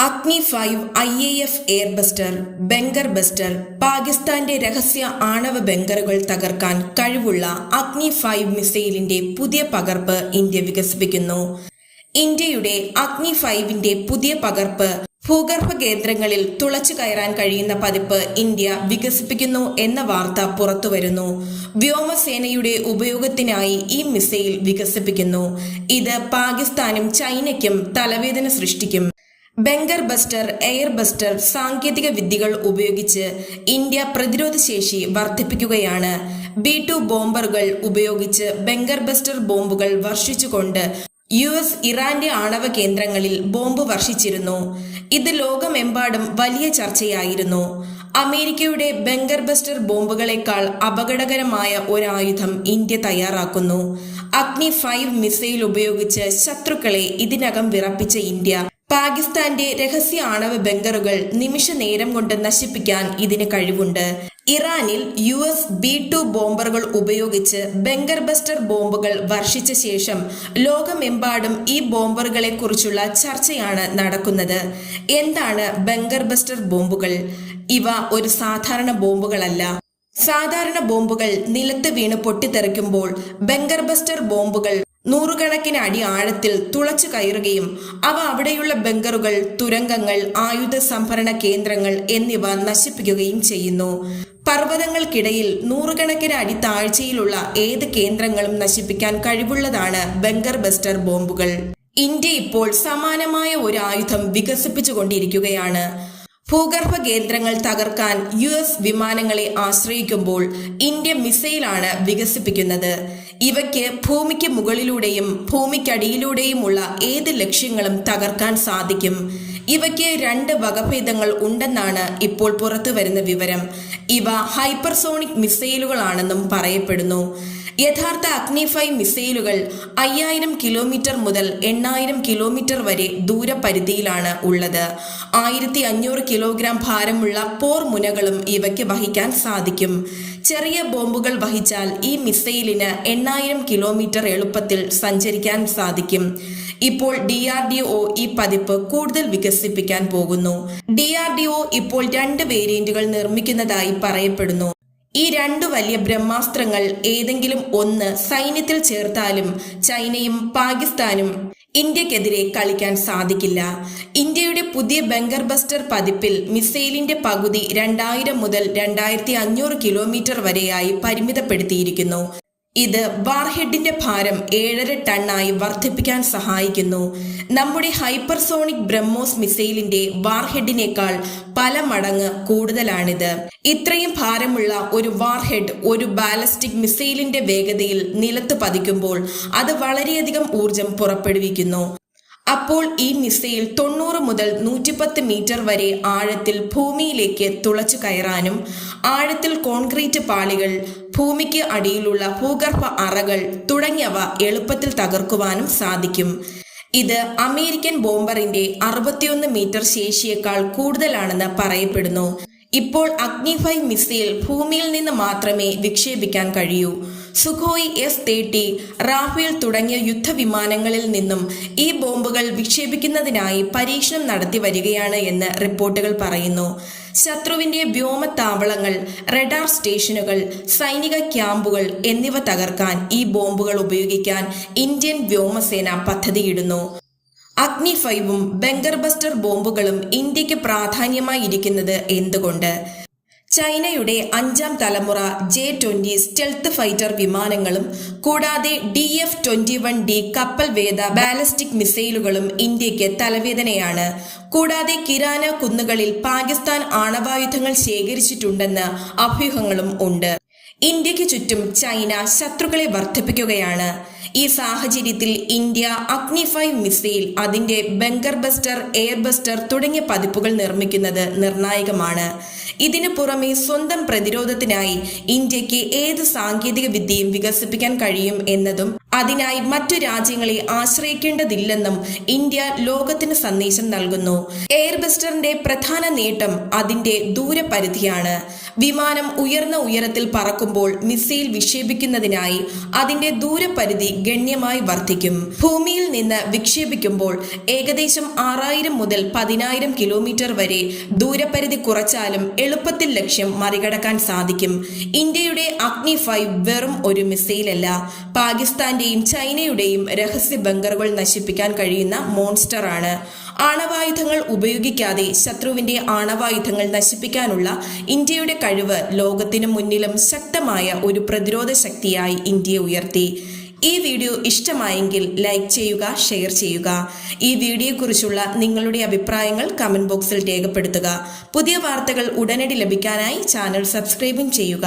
Agni five I A F air buster bunker buster പാകിസ്ഥാന്റെ രഹസ്യ ആണവ ബങ്കറുകൾ തകർക്കാൻ കഴിവുള്ള അഗ്നി ഫൈവ് മിസൈലിന്റെ പുതിയ പകർപ്പ് ഇന്ത്യ വികസിപ്പിക്കുന്നു. ഇന്ത്യയുടെ അഗ്നി ഫൈവിന്റെ പുതിയ പകർപ്പ് ഭൂഗർഭ കേന്ദ്രങ്ങളിൽ തുളച്ചു കയറാൻ കഴിയുന്ന പതിപ്പ് ഇന്ത്യ വികസിപ്പിക്കുന്നു എന്ന വാർത്ത പുറത്തുവരുന്നു. വ്യോമസേനയുടെ ഉപയോഗത്തിനായി ഈ മിസൈൽ വികസിപ്പിക്കുന്നു. ഇത് പാകിസ്ഥാനും ചൈനയ്ക്കും തലവേദന സൃഷ്ടിക്കും. ബെങ്കർ ബസ്റ്റർ എയർ ബസ്റ്റർ സാങ്കേതിക വിദ്യകൾ ഉപയോഗിച്ച് ഇന്ത്യ പ്രതിരോധ ശേഷി വർദ്ധിപ്പിക്കുകയാണ്. ബി ടു ബോംബറുകൾ ഉപയോഗിച്ച് ബെങ്കർ ബസ്റ്റർ ബോംബുകൾ വർഷിച്ചുകൊണ്ട് യു എസ് ഇറാന്റെ ആണവ കേന്ദ്രങ്ങളിൽ ബോംബ് വർഷിച്ചിരുന്നു. ഇത് ലോകമെമ്പാടും വലിയ ചർച്ചയായിരുന്നു. അമേരിക്കയുടെ ബെങ്കർ ബസ്റ്റർ ബോംബുകളെക്കാൾ അപകടകരമായ ഒരായുധം ഇന്ത്യ തയ്യാറാക്കുന്നു. അഗ്നി ഫൈവ് മിസൈൽ ഉപയോഗിച്ച് ശത്രുക്കളെ ഇതിനകം വിറപ്പിച്ച ഇന്ത്യ പാകിസ്ഥാന്റെ രഹസ്യ ആണവ ബങ്കറുകൾ നിമിഷ നേരം കൊണ്ട് നശിപ്പിക്കാൻ ഇതിന് കഴിവുണ്ട്. ഇറാനിൽ യു എസ് ബി ടു ബോംബറുകൾ ഉപയോഗിച്ച് ബങ്കർ ബസ്റ്റർ ബോംബുകൾ വർഷിച്ച ശേഷം ലോകമെമ്പാടും ഈ ബോംബറുകളെ കുറിച്ചുള്ള ചർച്ചയാണ് നടക്കുന്നത്. എന്താണ് ബങ്കർ ബസ്റ്റർ ബോംബുകൾ? ഇവ ഒരു സാധാരണ ബോംബുകളല്ല. സാധാരണ ബോംബുകൾ നിലത്ത് വീണ് പൊട്ടിത്തെറിക്കുമ്പോൾ ബങ്കർ ബസ്റ്റർ ബോംബുകൾ നൂറുകണക്കിന് അടി ആഴത്തിൽ തുളച്ചു കയറുകയും അവ അവിടെയുള്ള ബങ്കറുകൾ തുരങ്കങ്ങൾ ആയുധ സംഭരണ കേന്ദ്രങ്ങൾ എന്നിവ നശിപ്പിക്കുകയും ചെയ്യുന്നു. പർവതങ്ങൾക്കിടയിൽ നൂറുകണക്കിന് അടി താഴ്ചയിലുള്ള ഏത് കേന്ദ്രങ്ങളും നശിപ്പിക്കാൻ കഴിവുള്ളതാണ് ബങ്കർ ബസ്റ്റർ ബോംബുകൾ. ഇന്ത്യ ഇപ്പോൾ സമാനമായ ഒരു ആയുധം വികസിപ്പിച്ചുകൊണ്ടിരിക്കുകയാണ്. ഭൂഗർഭ കേന്ദ്രങ്ങൾ തകർക്കാൻ യു എസ് വിമാനങ്ങളെ ആശ്രയിക്കുമ്പോൾ ഇന്ത്യ മിസൈലാണ് വികസിപ്പിക്കുന്നത്. ഇവയ്ക്ക് ഭൂമിക്ക് മുകളിലൂടെയും ഭൂമിക്കടിയിലൂടെയുമുള്ള ഏത് ലക്ഷ്യങ്ങളും തകർക്കാൻ സാധിക്കും. ഇവയ്ക്ക് രണ്ട് വകഭേദങ്ങൾ ഉണ്ടെന്നാണ് ഇപ്പോൾ പുറത്തുവരുന്ന വിവരം. ഇവ ഹൈപ്പർസോണിക് മിസൈലുകളാണെന്നും പറയപ്പെടുന്നു. യഥാർത്ഥ അഗ്നി ഫൈവ് മിസൈലുകൾ അയ്യായിരം കിലോമീറ്റർ മുതൽ എണ്ണായിരം കിലോമീറ്റർ വരെ ദൂരപരിധിയിലാണ് ഉള്ളത്. ആയിരത്തി അഞ്ഞൂറ് കിലോഗ്രാം ഭാരമുള്ള പോർ മുനകളും ഇവയ്ക്ക് വഹിക്കാൻ സാധിക്കും. ചെറിയ ബോംബുകൾ വഹിച്ചാൽ ഈ മിസൈലിന് എണ്ണായിരം കിലോമീറ്റർ എളുപ്പത്തിൽ സഞ്ചരിക്കാൻ സാധിക്കും. ഇപ്പോൾ ഡി ആർ ഡി ഒ ഈ പതിപ്പ് കൂടുതൽ വികസിപ്പിക്കാൻ പോകുന്നു. ഡി ആർ ഡി ഒ ഇപ്പോൾ രണ്ട് വേരിയന്റുകൾ നിർമ്മിക്കുന്നതായി പറയപ്പെടുന്നു. ഈ രണ്ടു വലിയ ബ്രഹ്മാസ്ത്രങ്ങൾ ഏതെങ്കിലും ഒന്ന് സൈന്യത്തിൽ ചേർത്താലും ചൈനയും പാകിസ്ഥാനും ഇന്ത്യക്കെതിരെ കളിക്കാൻ സാധിക്കില്ല. ഇന്ത്യയുടെ പുതിയ ബംഗർ ബസ്റ്റർ പതിപ്പിൽ മിസൈലിന്റെ പകുതി രണ്ടായിരം മുതൽ രണ്ടായിരത്തി അഞ്ഞൂറ് കിലോമീറ്റർ വരെയായി പരിമിതപ്പെടുത്തിയിരിക്കുന്നു. ഇത് വാർഹെഡിന്റെ ഭാരം ഏഴര ടണ്ണായി വർദ്ധിപ്പിക്കാൻ സഹായിക്കുന്നു. നമ്മുടെ ഹൈപ്പർസോണിക് ബ്രഹ്മോസ് മിസൈലിന്റെ വാർഹെഡിനേക്കാൾ പല മടങ്ങ് കൂടുതലാണിത്. ഇത്രയും ഭാരമുള്ള ഒരു വാർഹെഡ് ഒരു ബാലസ്റ്റിക് മിസൈലിന്റെ വേഗതയിൽ നിലത്ത് പതിക്കുമ്പോൾ അത് വളരെയധികം ഊർജം പുറപ്പെടുവിക്കുന്നു. അപ്പോൾ ഈ മിസൈൽ തൊണ്ണൂറ് മുതൽ നൂറ്റിപ്പത്ത് മീറ്റർ വരെ ആഴത്തിൽ ഭൂമിയിലേക്ക് തുളച്ചു കയറാനും ആഴത്തിൽ കോൺക്രീറ്റ് പാളികൾ ഭൂമിക്ക് അടിയിലുള്ള ഭൂഗർഭ അറകൾ തുടങ്ങിയവ എളുപ്പത്തിൽ തകർക്കുവാനും സാധിക്കും. ഇത് അമേരിക്കൻ ബോംബറിന്റെ അറുപത്തിയൊന്ന് മീറ്റർ ശേഷിയേക്കാൾ കൂടുതലാണെന്ന് പറയപ്പെടുന്നു. ഇപ്പോൾ അഗ്നിഫൈ മിസൈൽ ഭൂമിയിൽ നിന്ന് മാത്രമേ വിക്ഷേപിക്കാൻ കഴിയൂ. സുഖോയ് എസ് തേർട്ടി റാഫേൽ തുടങ്ങിയ യുദ്ധവിമാനങ്ങളിൽ നിന്നും ഈ ബോംബുകൾ വിക്ഷേപിക്കുന്നതിനായി പരീക്ഷണം നടത്തി വരികയാണ് എന്ന് റിപ്പോർട്ടുകൾ പറയുന്നു. ശത്രുവിന്റെ വ്യോമത്താവളങ്ങൾ റഡാർ സ്റ്റേഷനുകൾ സൈനിക ക്യാമ്പുകൾ എന്നിവ തകർക്കാൻ ഈ ബോംബുകൾ ഉപയോഗിക്കാൻ ഇന്ത്യൻ വ്യോമസേന പദ്ധതിയിടുന്നു. അഗ്നി ഫൈവും ബങ്കർ ബസ്റ്റർ ബോംബുകളും ഇന്ത്യയ്ക്ക് പ്രാധാന്യമായിരിക്കുന്നത് എന്തുകൊണ്ട്? ചൈനയുടെ അഞ്ചാം തലമുറ ജെ ട്വന്റി സ്റ്റെൽത്ത് ഫൈറ്റർ വിമാനങ്ങളും കൂടാതെ D F twenty one D കപ്പൽ വേദ ബാലസ്റ്റിക് മിസൈലുകളും ഇന്ത്യയ്ക്ക് തലവേദനയാണ്. കൂടാതെ കിരാന കുന്നുകളിൽ പാകിസ്ഥാൻ ആണവായുധങ്ങൾ ശേഖരിച്ചിട്ടുണ്ടെന്ന് അഭ്യൂഹങ്ങളും ഉണ്ട്. ഇന്ത്യയ്ക്ക് ചുറ്റും ചൈന ശത്രുക്കളെ വർദ്ധിപ്പിക്കുകയാണ്. ഈ സാഹചര്യത്തിൽ ഇന്ത്യ അഗ്നി ഫൈവ് മിസൈൽ അതിന്റെ ബങ്കർ ബസ്റ്റർ എയർ ബസ്റ്റർ തുടങ്ങിയ പതിപ്പുകൾ നിർമ്മിക്കുന്നത് നിർണായകമാണ്. ഇതിനു പുറമെ സ്വന്തം പ്രതിരോധത്തിനായി ഇന്ത്യയ്ക്ക് ഏത് സാങ്കേതിക വിദ്യയും വികസിപ്പിക്കാൻ കഴിയും എന്നതും അതിനായി മറ്റു രാജ്യങ്ങളെ ആശ്രയിക്കേണ്ടതില്ലെന്നും ഇന്ത്യ ലോകത്തിന് സന്ദേശം നൽകുന്നു. എയർ ബസ്റ്ററിന്റെ പ്രധാന നേട്ടം അതിന്റെ ദൂരപരിധിയാണ്. വിമാനം ഉയർന്ന ഉയരത്തിൽ പറക്കുമ്പോൾ മിസൈൽ വിക്ഷേപിക്കുന്നതിനായി അതിന്റെ ദൂരപരിധി ഗണ്യമായി വർദ്ധിക്കും. ഭൂമിയിൽ നിന്ന് വിക്ഷേപിക്കുമ്പോൾ ഏകദേശം ആറായിരം മുതൽ പതിനായിരം കിലോമീറ്റർ വരെ ദൂരപരിധി കുറച്ചാലും എളുപ്പത്തിൽ ലക്ഷ്യം മറികടക്കാൻ സാധിക്കും. ഇന്ത്യയുടെ അഗ്നി ഫൈവ് വെറും ഒരു മിസൈലല്ല. പാകിസ്ഥാന്റെയും ചൈനയുടെയും രഹസ്യ ബങ്കറുകൾ നശിപ്പിക്കാൻ കഴിയുന്ന മോൺസ്റ്റർ ആണ് ആണവായുധങ്ങൾ ഉപയോഗിക്കാതെ ശത്രുവിന്റെ ആണവായുധങ്ങൾ നശിപ്പിക്കാനുള്ള ഇന്ത്യയുടെ കഴിവ് ലോകത്തിനു മുന്നിലും ശക്തമായ ഒരു പ്രതിരോധ ശക്തിയായി ഇന്ത്യ ഉയർത്തി. ഈ വീഡിയോ ഇഷ്ടമായെങ്കിൽ ലൈക്ക് ചെയ്യുക ഷെയർ ചെയ്യുക. ഈ വീഡിയോയെക്കുറിച്ചുള്ള നിങ്ങളുടെ അഭിപ്രായങ്ങൾ കമന്റ് ബോക്സിൽ രേഖപ്പെടുത്തുക. പുതിയ വാർത്തകൾ ഉടനടി ലഭിക്കാനായി ചാനൽ സബ്സ്ക്രൈബും ചെയ്യുക.